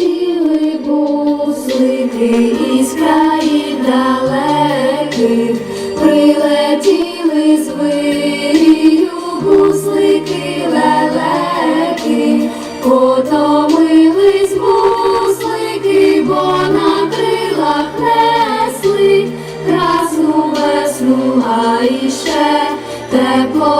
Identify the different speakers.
Speaker 1: летіли буслики із країв далеких, прилетіли з вирію буслики лелеки, потомились буслики, бо на крилах несли красну весну, а іще тепло.